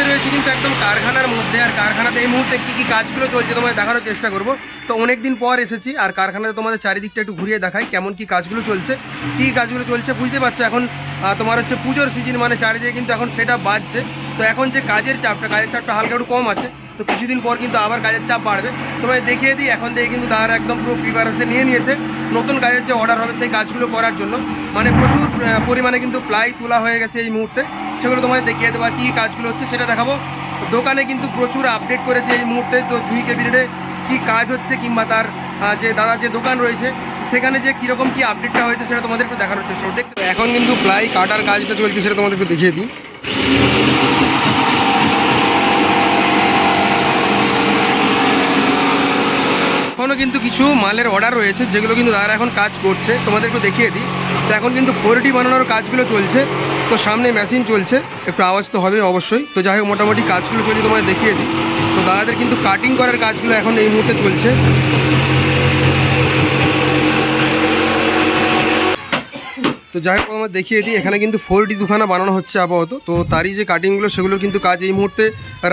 মুহূর্তে রয়েছে কিন্তু একদম কারখানার মধ্যে। আর কারখানাতে এই মুহূর্তে কী কী কাজগুলো চলছে তোমায় দেখানোর চেষ্টা করব। তো অনেক দিন পর এসেছি, আর কারখানাতে তোমাদের চারিদিকটা একটু ঘুরিয়ে দেখাই কেমন কি কাজগুলো চলছে। কী কাজগুলো চলছে বুঝতে পারছ? এখন তোমার হচ্ছে পুজোর সিজন মানে চারিদিকে কিন্তু এখন সেটা বাজছে। তো এখন যে কাজের চাপটা কাজের চাপটা হালকা একটু কম আছে। তো কিছুদিন পর কিন্তু আবার কাজের চাপ বাড়বে। তোমায় দেখিয়ে দিই, এখন থেকে কিন্তু তারা একদম পুরো প্রিপারেশন নিয়ে নিয়েছে। নতুন কাজের যে অর্ডার হবে, সেই কাজগুলো করার জন্য। মানে প্রচুর পরিমাণে কিন্তু প্লাই তোলা হয়ে গেছে এই মুহূর্তে। সেগুলো তোমায় দেখিয়ে দেবো আর কী কাজগুলো হচ্ছে সেটা দেখাবো। দোকানে কিন্তু প্রচুর আপডেট করেছে এই মুহূর্তে, তো জুই ক্যাবিনেটে কী কাজ হচ্ছে কিংবা তার যে দাদার যে দোকান রয়েছে, সেখানে যে কীরকম কী আপডেটটা হয়েছে সেটা তোমাদের একটু দেখানোর চেষ্টা দেখতে এখন কিন্তু প্লাই, কাটার কাজটা চলছে সেটা তোমাদের একটু দেখিয়ে দিই। এখনও কিন্তু কিছু মালের অর্ডার রয়েছে, যেগুলো কিন্তু তারা এখন কাজ করছে, তোমাদের একটু দেখিয়ে দিই। তো এখন কিন্তু ফোর বানানোর কাজগুলো চলছে। তো সামনে মেশিন চলছে, একটু আওয়াজ তো হবে অবশ্যই। তো যাই হোক, মোটামুটি কাজগুলো চলে তোমায় দেখিয়ে দিই। তো দাদাদের কিন্তু কাটিং করার কাজগুলো এখন এই মুহূর্তে চলছে। তো যাই হোক, আমার দেখিয়ে দিই, এখানে কিন্তু ফোর ডি দুখানা বানানো হচ্ছে আপাতত। তো তারই যে কাটিংগুলো সেগুলো কিন্তু কাজ এই মুহূর্তে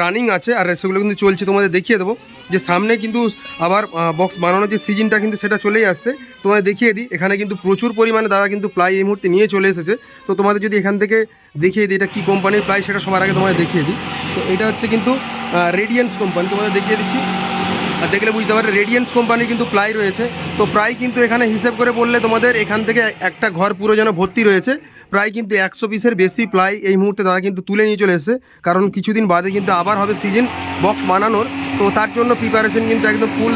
রানিং আছে, আর সেগুলো কিন্তু চলছে, তোমাদের দেখিয়ে দেবো। যে সামনে কিন্তু আবার বক্স বানানোর যে সিজনটা কিন্তু সেটা চলেই আসছে। তোমাদের দেখিয়ে দিই, এখানে কিন্তু প্রচুর পরিমাণে তারা কিন্তু প্লাই এই মুহূর্তে নিয়ে চলে এসেছে। তো তোমাদের যদি এখান থেকে দেখিয়ে দিই, এটা কী কোম্পানির প্লাই সেটা সবার আগে তোমাদের দেখিয়ে দিই। তো এটা হচ্ছে কিন্তু রেডিয়েন্স কোম্পানি তোমাদের দেখিয়ে দিচ্ছি। দেখলে বুঝতে পারে রেডিয়েন্স কোম্পানির কিন্তু প্লাই রয়েছে। তো প্রায় কিন্তু এখানে হিসেব করে বললে তোমাদের এখান থেকে একটা ঘর পুরো যেন ভর্তি রয়েছে। প্রায় কিন্তু একশো পিসের বেশি প্লাই এই মুহূর্তে তারা কিন্তু তুলে নিয়ে চলে এসেছে। কারণ কিছুদিন বাদে কিন্তু আবার হবে সিজন বক্স বানানোর। তো তার জন্য প্রিপারেশন কিন্তু একদম ফুল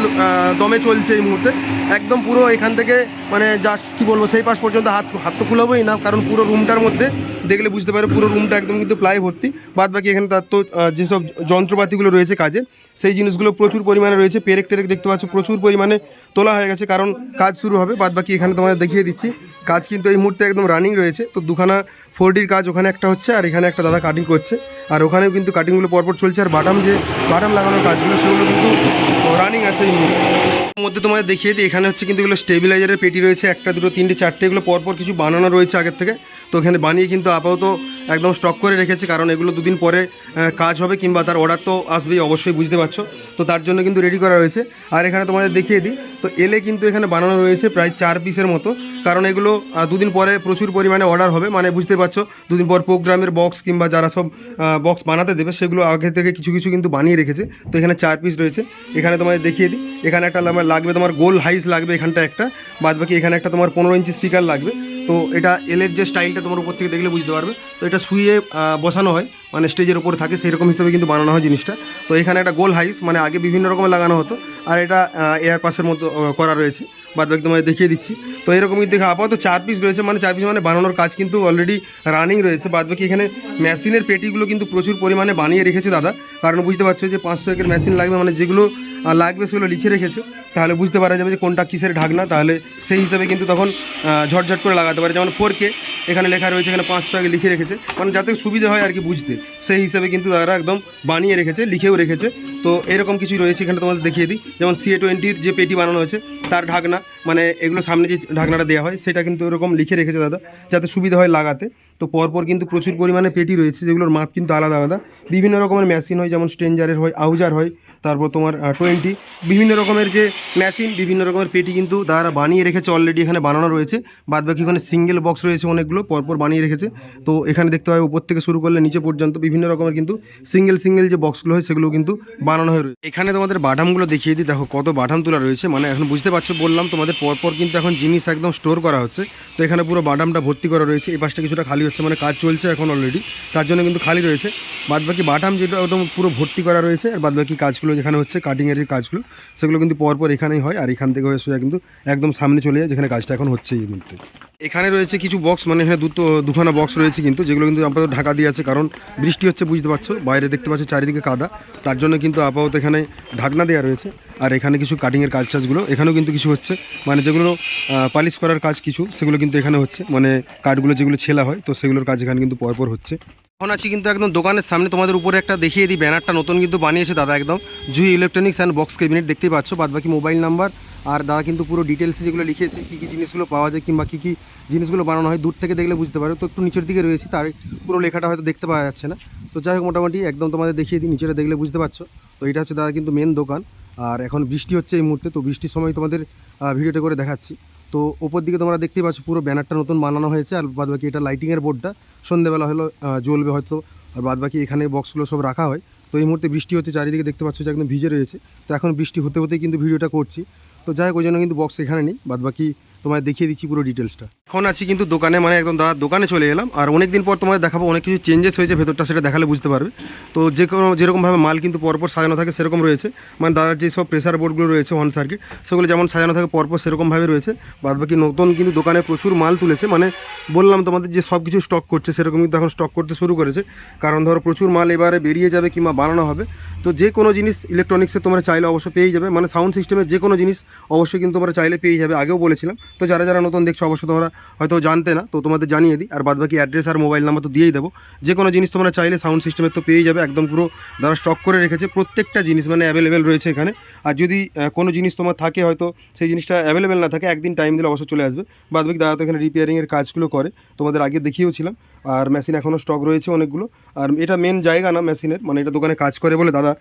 দমে চলছে এই মুহূর্তে। একদম পুরো এখান থেকে মানে জাস্ট কী বলব, সেই পাশ পর্যন্ত হাত হাত তো খুলাবোই না, কারণ পুরো রুমটার মধ্যে দেখলে বুঝতে পারো পুরো রুমটা একদম কিন্তু প্লাই ভর্তি। বাদ বাকি এখানে তার তো যেসব যন্ত্রপাতিগুলো রয়েছে কাজে, সেই জিনিসগুলো প্রচুর পরিমাণে রয়েছে। পেরেক টেরেক দেখতে পাচ্ছ, প্রচুর পরিমাণে তোলা হয়ে গেছে, কারণ কাজ শুরু হবে। বাদ বাকি এখানে তোমাদের দেখিয়ে দিচ্ছি, কাজ কিন্তু এই মুহূর্তে একদম রানিং রয়েছে। তো দুখানা ডির কাজ ওখানে একটা হচ্ছে, আর এখানে একটা দাদা কাটিং করছে। আর ওখানেও কিন্তু কাটিংগুলো পরপর চলছে, আর বাটাম যে বাটাম লাগানোর কাজগুলো, সেগুলো কিন্তু রানিং আছে মধ্যে তোমাদের দেখিয়ে দিই, এখানে হচ্ছে কিন্তু এগুলো স্টেবিলাইজারের পেটি রয়েছে, একটা, দুটো, তিনটে, চারটে, এগুলো পরপর কিছু বানানো রয়েছে আগের থেকে। তো এখানে বানিয়ে কিন্তু আপাতত একদম স্টক করে রেখেছে, কারণ এগুলো দুদিন পরে কাজ হবে কিংবা তার অর্ডার তো আসবেই, অবশ্যই বুঝতে পারছ। তো তার জন্য কিন্তু রেডি করা রয়েছে। আর এখানে তোমাদের দেখিয়ে দিই, তো এলে কিন্তু এখানে বানানো রয়েছে প্রায় চার পিসের মতো। কারণ এগুলো দুদিন পরে প্রচুর পরিমাণে অর্ডার হবে। মানে বুঝতে পারছ, দুদিন পর প্রোগ্রামের বক্স কিংবা যারা সব বক্স বানাতে দেবে, সেগুলো আগে থেকে কিছু কিছু কিন্তু বানিয়ে রেখেছে। তো এখানে চার পিস রয়েছে। এখানে তোমাদের দেখিয়ে দিই, এখানে একটা লাগবে তোমার গোল হাইস লাগবে এখানটা একটা বাদ বাকি এখানে একটা তোমার পনেরো ইঞ্চি স্পিকার লাগবে। তো এটা এলের যে স্টাইলটা তোমার উপর থেকে দেখলে বুঝতে পারবে। তো এটা শুয়ে বসানো হয় মানে স্টেজের উপরে থাকে সেই রকম হিসেবে কিন্তু বানানো হয় জিনিসটা। তো এখানে একটা গোল হাইস মানে আগে বিভিন্ন রকমের লাগানো হতো, আর এটা এয়ার পাসের মতো করা রয়েছে। বাদ বাকি তোমাদের দেখিয়ে দিচ্ছি। তো এরকম কিন্তু আপাতত চার পিস রয়েছে মানে চার পিস মানে বানানোর কাজ কিন্তু অলরেডি রানিং রয়েছে। বাদ বাকি এখানে মেশিনের পেটিগুলো কিন্তু প্রচুর পরিমাণে বানিয়ে রেখেছে দাদা। কারণ বুঝতে পারছ যে পাঁচশো একের মেশিন লাগবে মানে যেগুলো লাগবে সেগুলো লিখে রেখেছে। তাহলে বুঝতে পারা যাবে যে কোনটা কিসের ঢাকনা, তাহলে সেই হিসাবে কিন্তু তখন ঝটঝট করে লাগাতে পারে। যেমন ফোর কে এখানে লেখা রয়েছে, এখানে পাঁচশো আগে লিখে রেখেছে। মানে যাতে সুবিধা হয় আর কি বুঝতে। সেই হিসাবে কিন্তু তারা একদম বানিয়ে রেখেছে, লিখেও রেখেছে। তো এরকম কিছু রয়েছে এখানে তোমাদের দেখিয়ে দিই। যেমন সিএ টোয়েন্টির যে পেটি বানানো হয়েছে, তার ঢাকনা মানে এগুলো সামনে যে ঢাকনাটা দেওয়া হয়, সেটা কিন্তু এরকম লিখে রেখেছে দাদা, যাতে সুবিধা হয় লাগাতে। তো পরপর কিন্তু প্রচুর পরিমাণে পেটি রয়েছে, যেগুলোর মাপ কিন্তু আলাদা আলাদা। বিভিন্ন রকমের মেশিন হয়, যেমন স্ট্রেঞ্জারের হয় আউজার হয়, তারপর তোমার টোয়েন্টি বিভিন্ন রকমের যে মেশিন বিভিন্ন রকমের পেটি কিন্তু তারা বানিয়ে রেখেছে অলরেডি এখানে বানানো রয়েছে। বাদ বাকি ওখানে সিঙ্গেল বক্স রয়েছে অনেকগুলো, পরপর বানিয়ে রেখেছে। তো এখানে দেখতে হয় উপর থেকে শুরু করলে নিচে পর্যন্ত বিভিন্ন রকমের কিন্তু সিঙ্গেল সিঙ্গেল যে বক্সগুলো হয়, সেগুলো কিন্তু বানানো হয়ে রয়েছে। এখানে তোমাদের বাটামগুলো দেখিয়ে দিই, দেখো কত বাটাম তোলা রয়েছে। মানে এখন বুঝতে পারছ, বললাম তোমাদের পরপর কিন্তু এখন জিনিস একদম স্টোর করা হচ্ছে। তো এখানে পুরো বাটামটা ভর্তি করা রয়েছে এই পাশটা কিছুটা খালি হচ্ছে মানে কাজ চলছে এখন অলরেডি তার জন্য কিন্তু খালি রয়েছে। বাদ বাকি বাটাম যেটা একদম পুরো ভর্তি করা রয়েছে, আর বাদ বাকি কাজগুলো যেখানে হচ্ছে কাটিংয়ের কাজগুলো, সেগুলো কিন্তু পরপর এখানেই হয়, আর এখান থেকে হয়ে সোজা কিন্তু একদম সামনে চলে যায়, যেখানে কাজটা এখন হচ্ছে এই মুহূর্তে। এখানে রয়েছে কিছু বক্স মানে এখানে দুটো, দুখানা বক্স রয়েছে কিন্তু, যেগুলো কিন্তু আপাতত ঢাকা দিয়ে আছে, কারণ বৃষ্টি হচ্ছে, বুঝতে পারছ? বাইরে দেখতে পাচ্ছ চারিদিকে কাদা। তার জন্য কিন্তু আপাতত এখানে ঢাকনা দেওয়া রয়েছে। আর এখানে কিছু কাটিংয়ের কাজ টাজগুলো, এখানেও কিন্তু কিছু হচ্ছে। মানে যেগুলো পালিশ করার কাজ কিছু, সেগুলো কিন্তু এখানে হচ্ছে। মানে কাঠগুলো যেগুলো ছেলা হয়, তো সেগুলোর কাজ এখানে কিন্তু পরপর হচ্ছে। এখন আছি কিন্তু একদম দোকানের সামনে, তোমাদের উপরে একটা দেখিয়ে দিই, ব্যানারটা নতুন কিন্তু বানিয়েছে দাদা একদম। Jui electronics and box cabinet দেখতেই পাচ্ছ বাদ বাকি মোবাইল নাম্বার আর দাদা কিন্তু পুরো ডিটেলসে যেগুলো লিখেছে, কী কী জিনিসগুলো পাওয়া যায় কিংবা কী কী জিনিসগুলো বানানো হয়, দূর থেকে দেখলে বুঝতে পারো। তো একটু নিচের দিকে রয়েছে, তার পুরো লেখাটা হয়তো দেখতে পাওয়া যাচ্ছে না। তো যাই হোক, মোটামুটি একদম তোমাদের দেখিয়ে দিই, নিচেটা দেখলে বুঝতে পারছ। তো এটা হচ্ছে দাদা কিন্তু মেন দোকান। আর এখন বৃষ্টি হচ্ছে এই মুহূর্তে, তো বৃষ্টির সময় তোমাদের ভিডিওটা করে দেখাচ্ছি। তো ওপর দিকে তোমরা দেখতেই পাচ্ছ, পুরো ব্যানারটা নতুন বানানো হয়েছে, আর বাদ বাকি এটা লাইটিংয়ের বোর্ডটা সন্ধ্যেবেলা হলো জ্বলবে হয়তো, আর বাদ বাকি এখানে বক্সগুলো সব রাখা হয়। তো এই মুহূর্তে বৃষ্টি হচ্ছে, চারিদিকে দেখতে পাচ্ছ যে একদম ভিজে রয়েছে। তো এখন বৃষ্টি হতে হতেই কিন্তু ভিডিওটা করছি। তো যাই হোক, ওই জন্য কিন্তু বক্স এখানে নেই। বাদ বাকি তোমায় দেখিয়ে দিচ্ছি পুরো ডিটেলসটা এখন আছি কিন্তু দোকানে মানে একদম দাদার দোকানে চলে এলাম। আর অনেক দিন পর তোমাদের দেখাবো, অনেক কিছু চেঞ্জেস হয়েছে, ভেতরটা সেটা দেখালে বুঝতে পারবে। তো যে কোনো, যেরকমভাবে মাল কিন্তু পরপর সাজানো থাকে সেরকম রয়েছে। মানে দাদার যে সব প্রেসার বোর্ডগুলো রয়েছে ওয়ান সার্কিট সেগুলো যেমন সাজানো থাকে পরপর সেরকমভাবে রয়েছে। বাদ বাকি নতুন কিন্তু দোকানে প্রচুর মাল তুলেছে। মানে বললাম তোমাদের যে সব কিছু স্টক করছে সেরকম কিন্তু এখন স্টক করতে শুরু করেছে। কারণ ধরো প্রচুর মাল এবারে বেরিয়ে যাবে কিংবা বানানো হবে। তো যে কোনো জিনিস ইলেকট্রনিক্সে তোমরা চাইলে অবশ্যই পেয়ে যাবে। মানে সাউন্ড সিস্টেমের যে কোনো জিনিস অবশ্যই কিন্তু তোমরা চাইলে পেয়ে যাবে। আগেও বলেছিলাম। তো যারা যারা নতুন দেখছ, অবশ্যই তোমরা হয়তো জানতে না, তো তোমাদের জানিয়ে দিই। আর বাদবাকি অ্যাড্রেস আর মোবাইল নাম্বার তো দিয়েই দেবো। যে কোনো জিনিস তোমরা চাইলে সাউন্ড সিস্টেমের তো পেয়ে যাবে। একদম পুরো যারা স্টক করে রেখেছে, প্রত্যেকটা জিনিস মানে অ্যাভেলেবেল রয়েছে এখানে। আর যদি কোনো জিনিস তোমার থাকে হয়তো, সেই জিনিসটা অ্যাভেলেবেল না থাকে, একদিন টাইম দিলে অবশ্যই চলে আসবে। বাদবাকি দাদা তো এখানে রিপেয়ারিংয়ের কাজগুলো করে। তোমাদের আগে দেখিয়েওছিলাম আর মেশিন এখনও স্টক রয়েছে অনেকগুলো। আর এটা মেন জায়গা না মেশিনের মানে এটা দোকানে কাজ করে বলে দাদা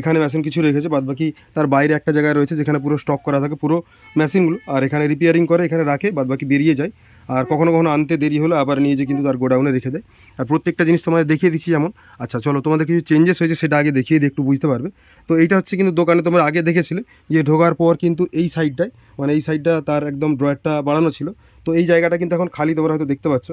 এখানে মেশিন কিছু রেখেছে বাদ বাকি তার বাইরে একটা জায়গায় রয়েছে যেখানে পুরো স্টক করা থাকে, পুরো মেশিনগুলো আর এখানে রিপেয়ারিং করে, এখানে রাখে বাদ বাকি বেরিয়ে যায়। আর কখনো কখনো আনতে দেরি হলো আবার নিয়ে যে কিন্তু তার গোডাউনে রেখে দেয়। আর প্রত্যেকটা জিনিস তোমাদের দেখিয়ে দিচ্ছি যেমন। আচ্ছা চলো, তোমাদের কিছু চেঞ্জেস হয়েছে সেটা আগে দেখিয়ে দিয়ে একটু বুঝতে পারবে। তো এইটা হচ্ছে কিন্তু দোকানে তোমরা আগে দেখেছিলে যে ঢোকার পর কিন্তু এই সাইডটায় মানে এই সাইডটা তার একদম ড্রয়ারটা বাড়ানো ছিল। তো এই জায়গাটা কিন্তু এখন খালি তোমরা হয়তো দেখতে পাচ্ছ।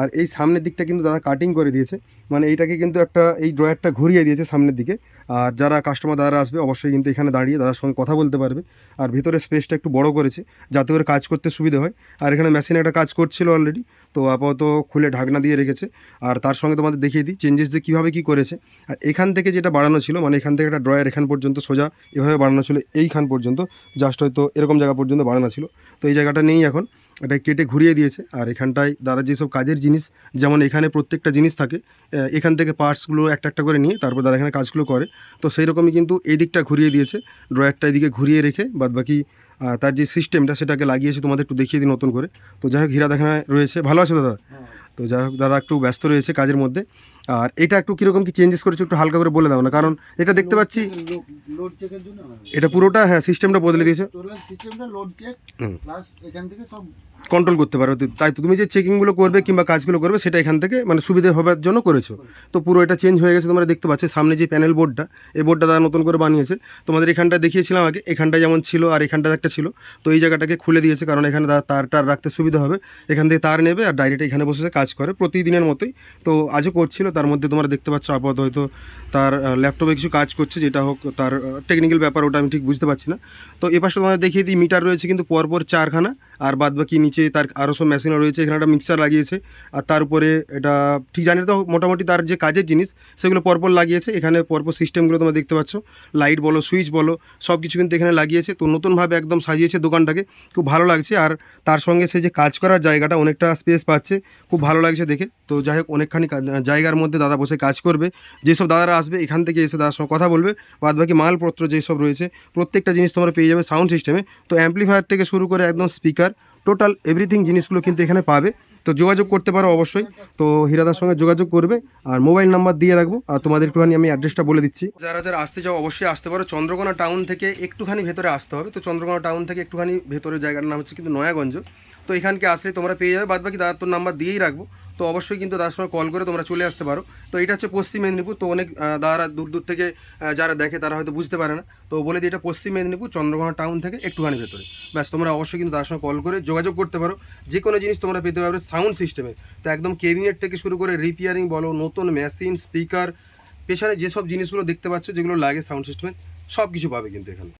আর এই সামনের দিকটা কিন্তু তারা কাটিং করে দিয়েছে। মানে এইটাকে কিন্তু একটা, এই ড্রয়ারটা ঘুরিয়ে দিয়েছে সামনের দিকে। আর যারা কাস্টমার দাদারা আসবে, অবশ্যই কিন্তু এখানে দাঁড়িয়ে দাদার সঙ্গে কথা বলতে পারবে। আর ভিতরে স্পেসটা একটু বড় করেছে, যাতে করে কাজ করতে সুবিধা হয়। আর এখানে মেশিনে একটা কাজ করছিল অলরেডি তো আপাতত খুলে ঢাকনা দিয়ে রেখেছে। আর তার সঙ্গে তোমাদের দেখিয়ে দিই চেঞ্জেস যে কীভাবে কী করেছে। আর এখান থেকে যেটা বাড়ানো ছিল মানে এখান থেকে একটা ড্রয়ার এখান পর্যন্ত সোজা এভাবে বাড়ানো ছিল, এইখান পর্যন্ত জাস্ট হয়তো এরকম জায়গা পর্যন্ত বাড়ানো ছিল। তো এই জায়গাটা নেই এখন। এটা কেটে ঘুরিয়ে দিয়েছে। আর এখানটায় দ্বারা যেসব কাজের জিনিস যেমন এখানে প্রত্যেকটা জিনিস থাকে এখান থেকে পার্টসগুলো একটা একটা করে নিয়ে তারপর তারা এখানে কাজগুলো করে। তো সেই রকমই কিন্তু এই দিকটা ঘুরিয়ে দিয়েছে। ড্রয়ারটা এদিকে ঘুরিয়ে রেখে বাদ বাকি তার যে সিস্টেমটা সেটাকে লাগিয়েছে তোমাদের একটু দেখিয়ে দিই নতুন করে। তো যাই হোক হীরা দেখানো রয়েছে। ভালো আছো দাদা? তো যাই হোক দাদা একটু ব্যস্ত রয়েছে কাজের মধ্যে। আর এটা একটু কীরকম কি চেঞ্জেস করেছে একটু হালকা করে বলে দাও না কারণ এটা দেখতে পাচ্ছি লোড চেকের জন্য এটা পুরোটা হ্যাঁ সিস্টেমটা বদলে দিয়েছে। টোটাল সিস্টেমটা লোড চেক প্লাস এখান থেকে সব কন্ট্রোল করতে পারো। তাই তো তুমি যে চেকিংগুলো করবে কিংবা কাজগুলো করবে সেটা এখান থেকে মানে সুবিধা হবার জন্য করেছ। তো পুরো এটা চেঞ্জ হয়ে গেছে তোমরা দেখতে পাচ্ছ সামনে যে প্যানেল বোর্ডটা এই বোর্ডটা তারা নতুন করে বানিয়েছে। তোমাদের এখানটা দেখিয়েছিলাম আগে এখানটা যেমন ছিল আর এখানটা একটা ছিল। তো এই জায়গাটাকে খুলে দিয়েছে কারণ এখানে তার টার রাখতে সুবিধা হবে। এখান থেকে তার নেবে আর ডাইরেক্ট এখানে বসে সে কাজ করে প্রতিদিনের মতোই। তো আজও করছিল তার মধ্যে তোমরা দেখতে পাচ্ছ আপাতত হয়তো তার ল্যাপটপে কিছু কাজ করছে, যেটা হোক তার টেকনিক্যাল ব্যাপার ওটা আমি ঠিক বুঝতে পারছি না। তো এপাশে তোমাদের দেখিয়ে দিই, মিটার রয়েছে কিন্তু পরপর চারখানা। আর বাদ বাকি নিচে তার আরও সব মেশিনও রয়েছে, এখানে একটা মিক্সার লাগিয়েছে। আর তার উপরে এটা ঠিক জানি তো, মোটামুটি তার যে কাজের জিনিস, সেগুলো পরপর লাগিয়েছে। এখানে পরপর সিস্টেমগুলো তোমরা দেখতে পাচ্ছ। লাইট বলো সুইচ বলো সব কিছু কিন্তু এখানে লাগিয়েছে। তো নতুনভাবে একদম সাজিয়েছে দোকানটাকে, খুব ভালো লাগছে। আর তার সঙ্গে সে যে কাজ করার জায়গাটা, অনেকটা স্পেস পাচ্ছে। খুব ভালো লাগছে দেখে। তো যাই হোক, অনেকখানি জায়গার মধ্যে দাদা বসে কাজ করবে। যেসব দাদারা আসবে, এখান থেকে এসে দাদার সঙ্গে কথা বলবে। বাদ বাকি মালপত্র যেসব রয়েছে, প্রত্যেকটা জিনিস তোমরা পেয়ে যাবে সাউন্ড সিস্টেমে তো অ্যাম্পলিফায়ার থেকে শুরু করে একদম স্পিকার টোটাল এভরিথিং জিনিসগুলো কিন্তু এখানে পাবে। তো যোগাযোগ করতে পারো অবশ্যই। তো হিরাদার সঙ্গে যোগাযোগ করবে। আর মোবাইল নাম্বার দিয়ে রাখব। আর তোমাদের একটুখানি আমি অ্যাড্রেসটা বলে দিচ্ছি। যারা যারা আসতে চাও অবশ্যই আসতে পারো। চন্দ্রকোনা টাউন থেকে একটুখানি ভেতরে আসতে হবে। তো চন্দ্রকোনা টাউন থেকে একটুখানি ভেতরে জায়গার নাম হচ্ছে কিন্তু নয়াগঞ্জ। তো এখানকে আসলে তোমরা পেয়ে যাবে। বাদ বাকি দাদার তোর নাম্বার দিয়েই রাখব। তো অবশ্যই কিন্তু দাদার সঙ্গে কল করে তোমরা চলে আসতে পারো। তো এটা হচ্ছে পশ্চিম মেদিনীপুর। তো অনেক দাদারা দূর দূর থেকে যারা দেখে তারা হয়তো বুঝতে পারে না। তো বলে দিই, এটা পশ্চিম মেদিনীপুর, চন্দ্রকোনা টাউন থেকে একটুখানি ভেতরে। ব্যাস, তোমরা অবশ্যই কিন্তু তার সঙ্গে কল করে যোগাযোগ করতে পারো। যে কোনো জিনিস তোমরা পেতে পারবে সাউন্ড সিস্টেমে তো একদম কেবিনেট থেকে শুরু করে রিপেয়ারিং বলো, নতুন মেশিন স্পিকার পেছনে যেসব জিনিসগুলো দেখতে পাচ্ছ, যেগুলো লাগে সাউন্ড সিস্টেমে সব কিছু পাবে কিন্তু এখানে।